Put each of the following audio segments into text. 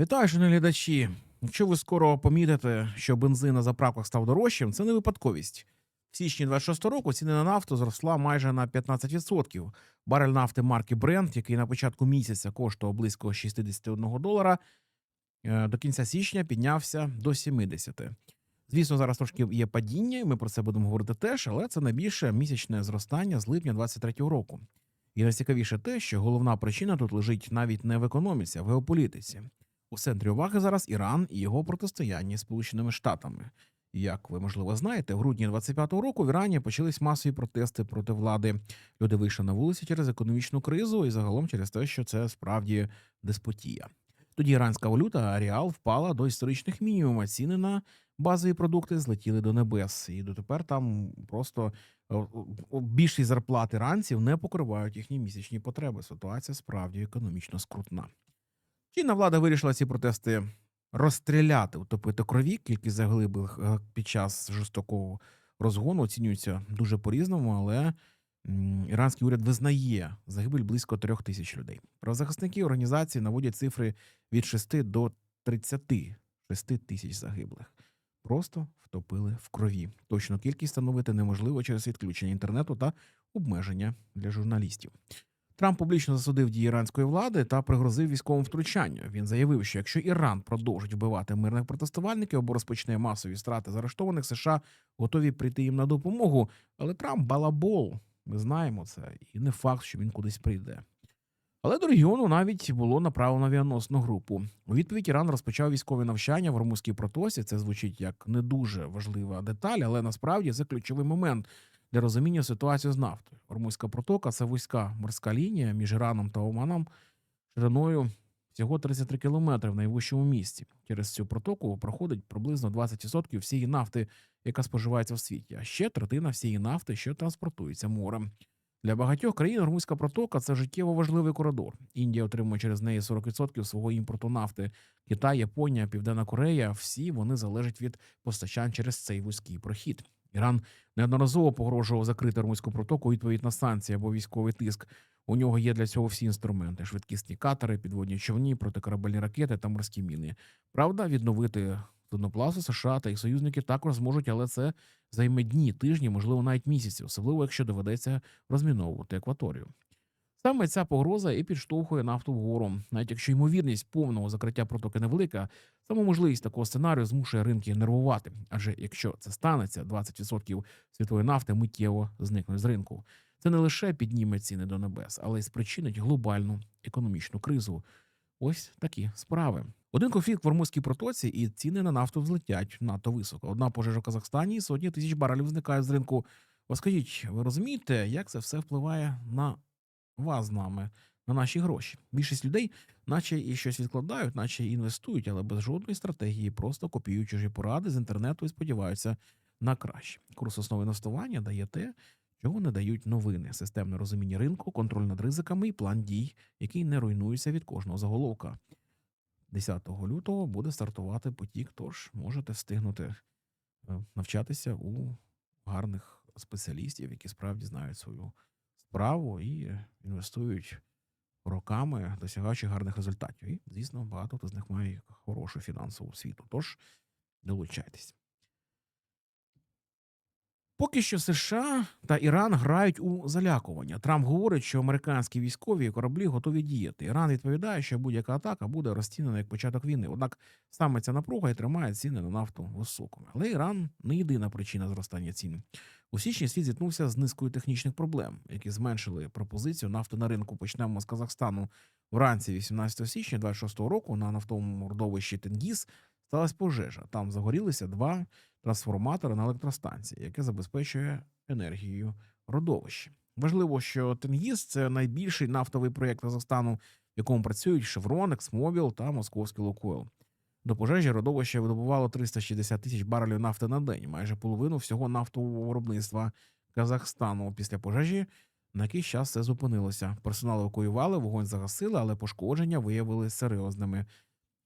Вітаю, шановні глядачі. Якщо ви скоро помітите, що бензин на заправках став дорожчим, це не випадковість. В січні 26 року ціни на нафту зросла майже на 15%. Барель нафти марки Brent, який на початку місяця коштував близько 61 долара, е, до кінця січня піднявся до 70. Звісно, зараз трошки є падіння, і ми про це будемо говорити теж, але це найбільше місячне зростання з липня 23 року. І найцікавіше те, що головна причина тут лежить навіть не в економіці, а в геополітиці. У центрі уваги зараз Іран і його протистояння з Сполученими Штатами. Як ви можливо знаєте, в грудні 25-го року в Ірані почались масові протести проти влади. Люди вийшли на вулиці через економічну кризу і загалом через те, що це справді деспотія. Тоді іранська валюта Ріал впала до історичних мінімумів, а ціни на базові продукти злетіли до небес. І дотепер там просто е, більшість зарплат іранців не покривають їхні місячні потреби. Ситуація справді економічно скрутна. Чинна влада вирішила ці протести розстріляти, утопити крові. Кількість загиблих е, під час жорстокого розгону оцінюється дуже по-різному, але іранський уряд визнає загибель близько трьох тисяч людей. Правозахисники організації наводять цифри від 6 до 36 тисяч загиблих. Просто втопили в крові. Точну кількість встановити неможливо через відключення інтернету та обмеження для журналістів. Трамп публічно засудив дії іранської влади та пригрозив військовим втручанням. Він заявив, що якщо Іран продовжить вбивати мирних протестувальників або розпочне масові страти заарештованих, США готові прийти їм на допомогу. Але Трамп балабол. Ми знаємо це, і не факт, що він кудись прийде. Але до регіону навіть було направлено авіаносну групу. У відповідь Іран розпочав військові навчання в Гормузькій протосі. Це звучить як не дуже важлива деталь, але насправді це ключовий момент для розуміння ситуації з нафтою. Ормузька протока це вузька морська лінія між Іраном та Оманом шириною всього 33 кілометри в найвищому місці. Через цю протоку проходить приблизно 20% всієї нафти, яка споживається в світі, а ще третина всієї нафти, що транспортується морем. Для багатьох країн Ормузька протока це життєво важливий коридор. Індія отримує через неї 40% свого імпорту нафти. Китай, Японія, Південна Корея всі вони залежать від постачань через цей вузький прохід. Іран неодноразово погрожував закрити армійську протоку відповідь на санкції або військовий тиск. У нього є для цього всі інструменти: швидкісні катери, підводні човні, протикорабельні ракети та морські міни. Правда, відновити судноплавство США та їх союзники також зможуть, але це займе дні, тижні, можливо, навіть місяці, особливо якщо доведеться розміновувати екваторію. Саме ця погроза і підштовхує нафту вгору. Навіть якщо ймовірність повного закриття протоки невелика, саме можливість такого сценарію змушує ринки нервувати. Адже якщо це станеться, 20% світової нафти миттєво зникнуть з ринку. Це не лише підніме ціни до небес, але й спричинить глобальну економічну кризу. Ось такі справи. Один конфлікт в Ормузькій протоці, і ціни на нафту взлетять надто високо. Одна пожежа в Казахстані і сотні тисяч барелів зникають з ринку. Ось скажіть, ви розумієте, як це все впливає на вас з нами, на наші гроші? Більшість людей, наче і щось відкладають, наче і інвестують, але без жодної стратегії, просто копіюють чужі поради з інтернету і сподіваються на краще. Курс основи інвестування дає те, чого не дають новини, системне розуміння ринку, контроль над ризиками і план дій, який не руйнується від кожного заголовка. 10 лютого буде стартувати потік, тож можете встигнути е, навчатися у гарних спеціалістів, які справді знають свою справу і інвестують роками, досягаючи гарних результатів. І, звісно, багато хто з них має хорошу фінансову освіту. Тож долучайтесь. Поки що США та Іран грають у залякування. Трамп говорить, що американські військові кораблі готові діяти. Іран відповідає, що будь-яка атака буде розцінена як початок війни. Однак саме ця напруга і тримає ціни на нафту високими. Але Іран не єдина причина зростання цін. У січні світ зіткнувся з низкою технічних проблем, які зменшили пропозицію нафти на ринку. Почнемо з Казахстану. Вранці 18 січня 26 року на нафтовому родовищі Тенгіз сталася пожежа. Там загорілися два трансформатори на електростанції, яке забезпечує енергією родовище. Важливо, що Тенгіз це найбільший нафтовий проєкт Казахстану, в якому працюють Шеврон, Ексмобіл та Московський Лукойл. До пожежі родовище видобувало 360 тисяч барелів нафти на день, майже половину всього нафтового виробництва Казахстану. Після пожежі на якийсь час все зупинилося. Персонал евакуювали, вогонь загасили, але пошкодження виявилися серйозними.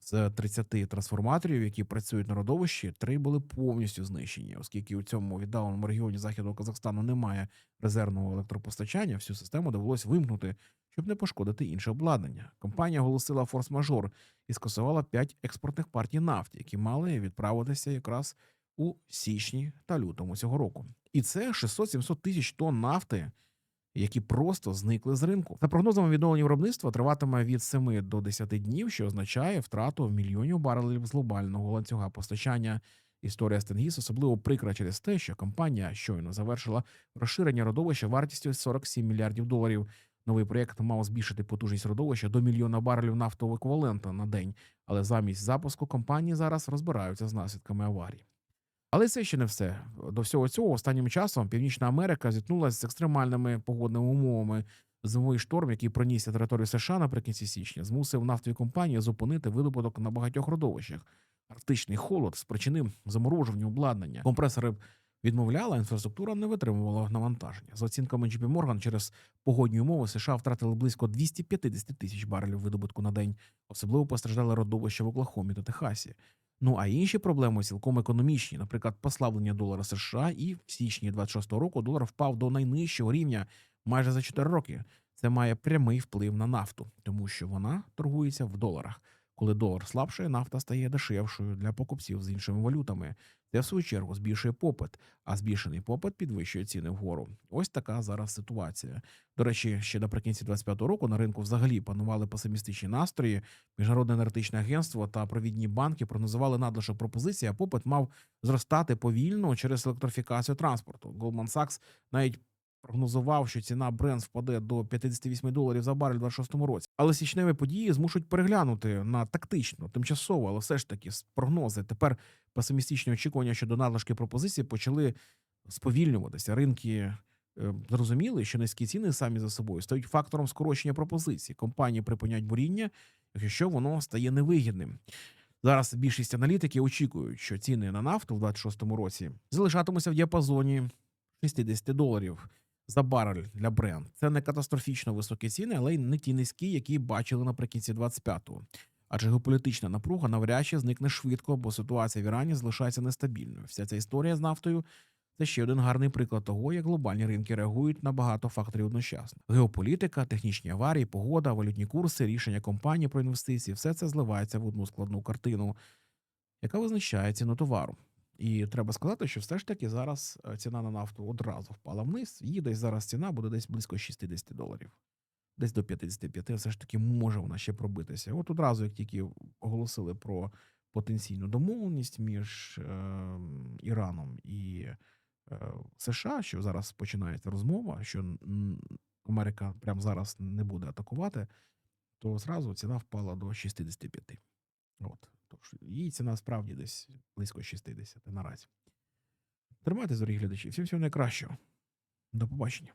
З 30 трансформаторів, які працюють на родовищі, три були повністю знищені, оскільки у цьому віддаленому регіоні західного Казахстану немає резервного електропостачання. Всю систему довелось вимкнути, щоб не пошкодити інше обладнання. Компанія оголосила форс-мажор і скасувала 5 експортних партій нафти, які мали відправитися якраз у січні та лютому цього року. І це 600-700 тисяч тонн нафти, які просто зникли з ринку. За прогнозами відновлення виробництва триватиме від 7 до 10 днів, що означає втрату мільйонів барелів з глобального ланцюга постачання. Історія Стенгіс особливо прикра через те, що компанія щойно завершила розширення родовища вартістю 47 мільярдів доларів. Новий проєкт мав збільшити потужність родовища до мільйона барелів нафтового еквівалента на день, але замість запуску компанії зараз розбираються з наслідками аварії. Але це ще не все. До всього цього останнім часом Північна Америка зіткнулася з екстремальними погодними умовами. Зимовий шторм, який пронісся територію США наприкінці січня, змусив нафтові компанії зупинити видобуток на багатьох родовищах. Арктичний холод спричинив заморожування обладнання. Компресори відмовляла, інфраструктура не витримувала навантаження. За оцінками JP Morgan, через погодні умови США втратили близько 250 тисяч барелів видобутку на день. Особливо постраждали родовища в Оклахомі та Техасі. Ну а інші проблеми цілком економічні, наприклад, послаблення долара США, і в січні 26-го року долар впав до найнижчого рівня майже за 4 роки. Це має прямий вплив на нафту, тому що вона торгується в доларах. Коли долар слабшає, нафта стає дешевшою для покупців з іншими валютами. Це в свою чергу збільшує попит, а збільшений попит підвищує ціни вгору. Ось така зараз ситуація. До речі, ще наприкінці 25-го року на ринку взагалі панували песимістичні настрої. Міжнародне енергетичне агентство та провідні банки прогнозували надлишок пропозиції, а попит мав зростати повільно через електрифікацію транспорту. Goldman Sachs навіть прогнозував, що ціна Brent впаде до 58 доларів за барель у 26-му році. Але січневі події змушують переглянути на тактично, тимчасово, але все ж таки прогнози. Тепер песимістичні очікування щодо надлишки пропозиції почали сповільнюватися. Ринки е, зрозуміли, що низькі ціни самі за собою стають фактором скорочення пропозицій. Компанії припинять буріння, якщо воно стає невигідним. Зараз більшість аналітиків очікують, що ціни на нафту в 26-му році залишатимуться в діапазоні 60 доларів за барель для бренд. Це не катастрофічно високі ціни, але й не ті низькі, які бачили наприкінці 25-го. Адже геополітична напруга навряд чи зникне швидко, бо ситуація в Ірані залишається нестабільною. Вся ця історія з нафтою це ще один гарний приклад того, як глобальні ринки реагують на багато факторів одночасно. Геополітика, технічні аварії, погода, валютні курси, рішення компаній про інвестиції все це зливається в одну складну картину, яка визначає ціну товару. І треба сказати, що все ж таки зараз е, ціна на нафту одразу впала вниз. Її десь зараз ціна буде десь близько 60 доларів. Десь до 55 все ж таки може вона ще пробитися. От одразу, як тільки оголосили про потенційну домовленість між е, Іраном і е, США, що зараз починається розмова, що Америка прямо зараз не буде атакувати, то зразу ціна впала до 65. От. Тож її ціна справді десь близько 60 наразі. Тримайте, дорогі глядачі. Всім всього найкращого. До побачення.